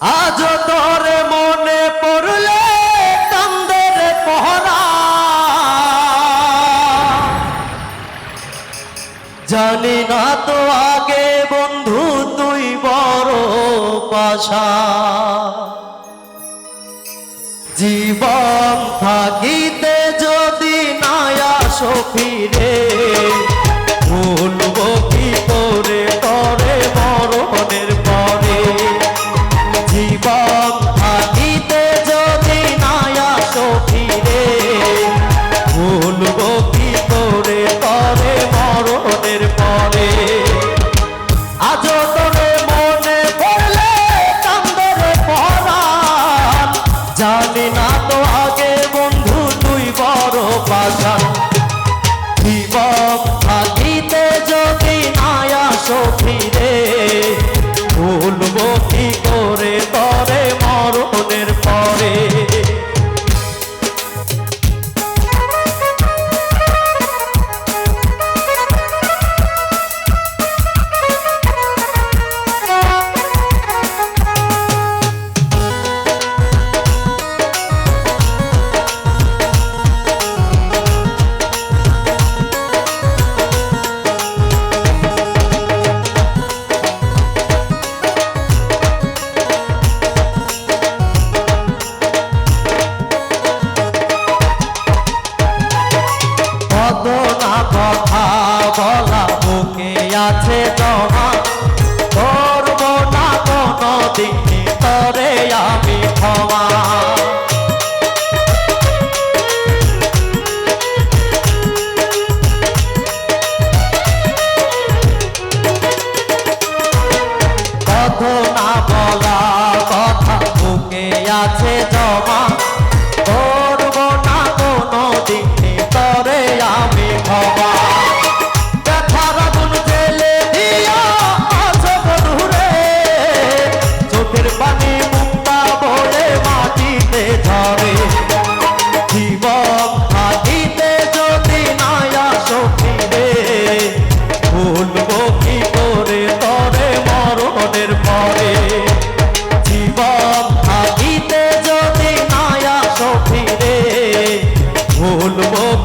আজ তোরে মনে পড়লে কান্দের পহরা জানি না তো আগে বন্ধু, তুই বড় পাশা। জীবন থাকিতে যদি না আসো ফিরে জীবন বলা বুকে আছে জমা করব না কোনো দিন তরে আমি ক্ষমা। কত না বলা কথা বুকে আছে জমা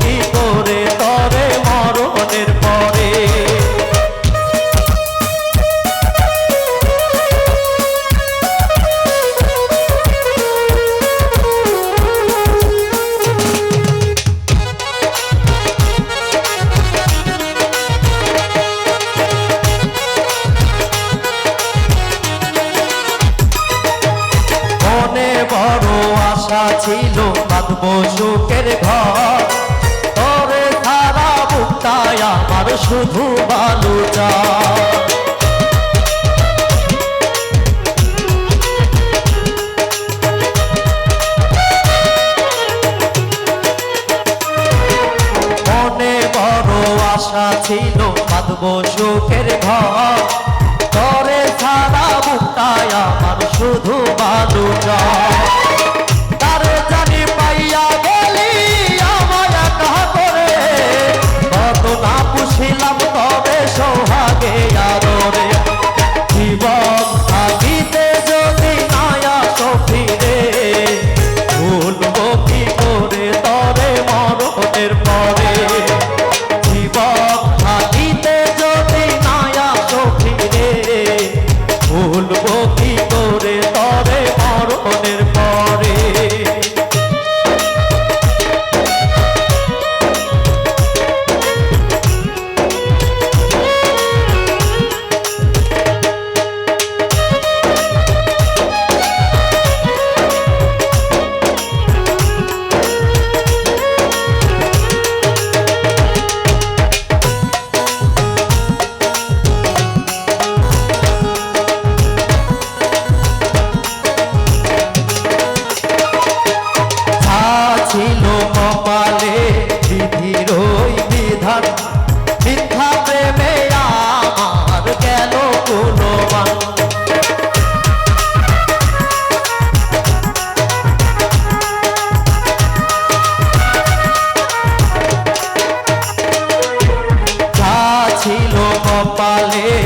কি করে তরে মরণের পরে? বড় আশা ছিল বাঁধব সুখের ঘর। বুকটায় আমার শুধু বালু চায়। মনে বড় আশা ছিল বাঁধব সুখের ঘর তরে সারা বুকটায় আমার শুধু চায়। কপালে